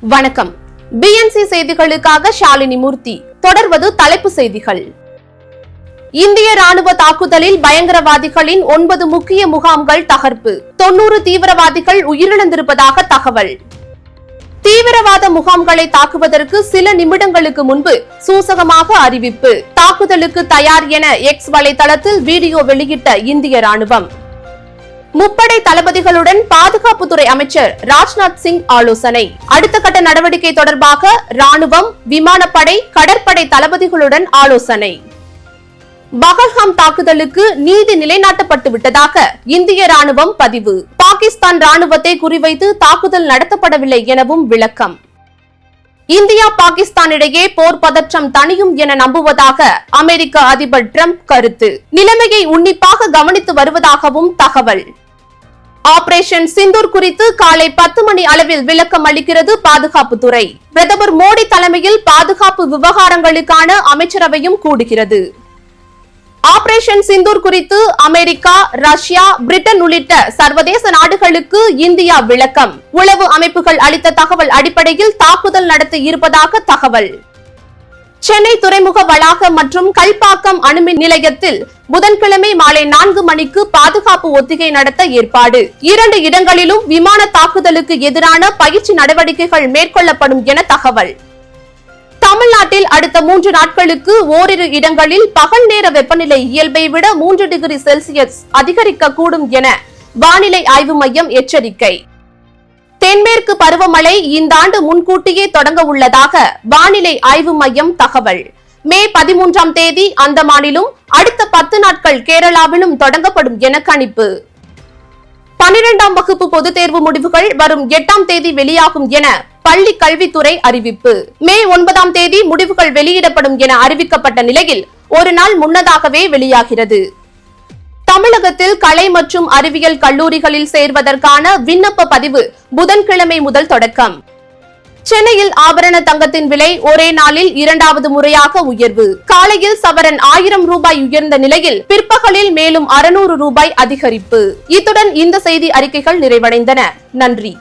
வணக்கம். பிஎன்சி செய்திகளுக்காக ஷாலினி மூர்த்தி. தொடர்வது தலைப்பு செய்திகள். இந்திய ராணுவ தாக்குதலில் பயங்கரவாதிகளின் ஒன்பது முக்கிய முகாம்கள் தகர்ப்பு. தொன்னூறு தீவிரவாதிகள் உயிரிழந்திருப்பதாக தகவல். தீவிரவாத முகாம்களை தாக்குவதற்கு சில நிமிடங்களுக்கு முன்பு சூசகமாக அறிவிப்பு. தாக்குதலுக்கு தயார் என எக்ஸ் வலைதளத்தில் வீடியோ வெளியிட்ட இந்திய ராணுவம் முப்படை தளபதிகளுடன் பாதுகாப்புத்துறை அமைச்சர் ராஜ்நாத் சிங் ஆலோசனை. அடுத்த கட்ட நடவடிக்கை தொடர்பாக ராணுவம் விமானப்படை கடற்படை தளபதிகளுடன் ஆலோசனை. பகல்ஹாம் தாக்குதலுக்கு நீதி நிலைநாட்டப்பட்டு விட்டதாக இந்திய ராணுவம் பதிவு. பாகிஸ்தான் ராணுவத்தை குறிவைத்து தாக்குதல் நடத்தப்படவில்லை எனவும் விளக்கம். இந்தியா பாகிஸ்தான் இடையே போர் பதற்றம் தணியும் என நம்புவதாக அமெரிக்க அதிபர் டிரம்ப் கருத்து. நிலைமையை உன்னிப்பாக கவனித்து வருவதாகவும் தகவல். ஆபரேஷன் சிந்தூர் குறித்து காலை பத்து மணி அளவில் விளக்கம் அளிக்கிறது பாதுகாப்புத்துறை. பிரதமர் மோடி தலைமையில் பாதுகாப்பு விவகாரங்களுக்கான அமைச்சரவையும் கூடுகிறது. ஆபரேஷன் சிந்தூர் குறித்து அமெரிக்கா ரஷ்யா பிரிட்டன் உள்ளிட்ட சர்வதேச நாடுகளுக்கு இந்தியா விளக்கம். உளவு அமைப்புகள் அளித்த தகவல் அடிப்படையில் தாக்குதல் நடத்தி இருப்பதாக தகவல். சென்னை துறைமுக வளாகம் மற்றும் கல்பாக்கம் அணுமின் நிலையத்தில் புதன்கிழமை மாலை நான்கு மணிக்கு பாதுகாப்பு ஒத்திகை நடத்த ஏற்பாடு. இரண்டு இடங்களிலும் விமான தாக்குதலுக்கு எதிரான பயிற்சி நடவடிக்கைகள் மேற்கொள்ளப்படும் என தகவல். தமிழ்நாட்டில் அடுத்த மூன்று நாட்களுக்கு ஓரிரு இடங்களில் பகல் நேர வெப்பநிலை இயல்பை விட மூன்று டிகிரி செல்சியஸ் அதிகரிக்கக்கூடும் என வானிலை ஆய்வு மையம் எச்சரிக்கை. தென்மேற்கு பருவமழை இந்த ஆண்டு முன்கூட்டியே தொடங்க உள்ளதாக வானிலை ஆய்வு மையம் தகவல். மே பதிமூன்றாம் தேதி அந்தமானிலும் அடுத்த பத்து நாட்கள் கேரளாவிலும் தொடங்கப்படும் என கணிப்பு. பனிரெண்டாம் வகுப்பு பொதுத் தேர்வு முடிவுகள் வரும் எட்டாம் தேதி வெளியாகும் என பள்ளி கல்வித்துறை அறிவிப்பு. மே ஒன்பதாம் தேதி முடிவுகள் வெளியிடப்படும் என அறிவிக்கப்பட்ட நிலையில் ஒரு நாள் முன்னதாகவே வெளியாகிறது. தமிழகத்தில் கலை மற்றும் அறிவியல் கல்லூரிகளில் சேர்வதற்கான விண்ணப்ப பதிவு புதன்கிழமை முதல் தொடக்கம். சென்னையில் ஆபரண தங்கத்தின் விலை ஒரே நாளில் இரண்டாவது முறையாக உயர்வு. காலையில் சவரன் ஆயிரம் ரூபாய் உயர்ந்த நிலையில் பிற்பகலில் மேலும் அறுநூறு ரூபாய் அதிகரிப்பு. இத்துடன் இந்த செய்தி அறிக்கைகள் நிறைவடைந்தன. நன்றி.